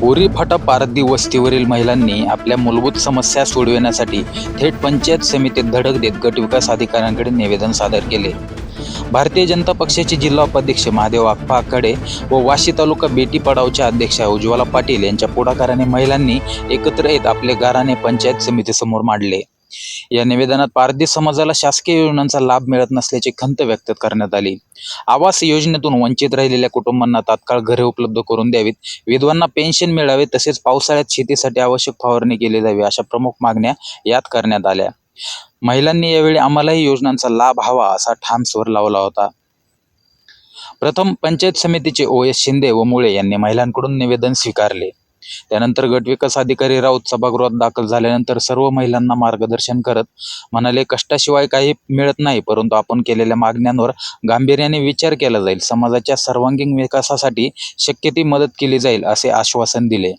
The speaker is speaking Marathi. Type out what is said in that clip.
बोरीफाटा पारदी वस्तीवरील महिलांनी आपल्या मूलभूत समस्या सोडविण्यासाठी थेट पंचायत समितीत धडक देत गट विकास अधिकाऱ्यांकडे निवेदन सादर केले. भारतीय जनता पक्षाचे जिल्हा उपाध्यक्ष महादेव आप्पा व वाशी तालुका बेटी पडावच्या अध्यक्षा उज्ज्वला पाटील यांच्या पुढाकाराने महिलांनी एकत्र येत आपले गाराने पंचायत समितीसमोर मांडले. या निवेदनात पारधी समाजाला शासकीय योजनांचा लाभ मिळत नसल्याची खंत व्यक्त करण्यात आली. आवास योजनेतून वंचित राहिलेल्या कुटुंबांना तात्काळ घरे उपलब्ध करून द्यावीत. विधवांना पेन्शन मिळावे तसेच पावसाळ्यात शेतीसाठी आवश्यक फवारणी केली जावी अशा प्रमुख मागण्या यात करण्यात आल्या. महिलांनी यावेळी आम्हालाही योजनांचा लाभ हवा असा ठाम स्वर लावला होता. प्रथम पंचायत समितीचे ओ एस शिंदे व मुळे यांनी महिलांकडून निवेदन स्वीकारले. त्यानंतर गटविकास अधिकारी राऊत सभागृहात दाखल झाल्यानंतर सर्व महिलांना मार्गदर्शन करत म्हणाले कष्टाशिवाय काही मिळत नाही परंतु आपण केलेल्या मागण्यांवर गांभीर्याने विचार केला जाईल. समाजाच्या सर्वांगीण विकासासाठी शक्य ती मदत केली जाईल असे आश्वासन दिले.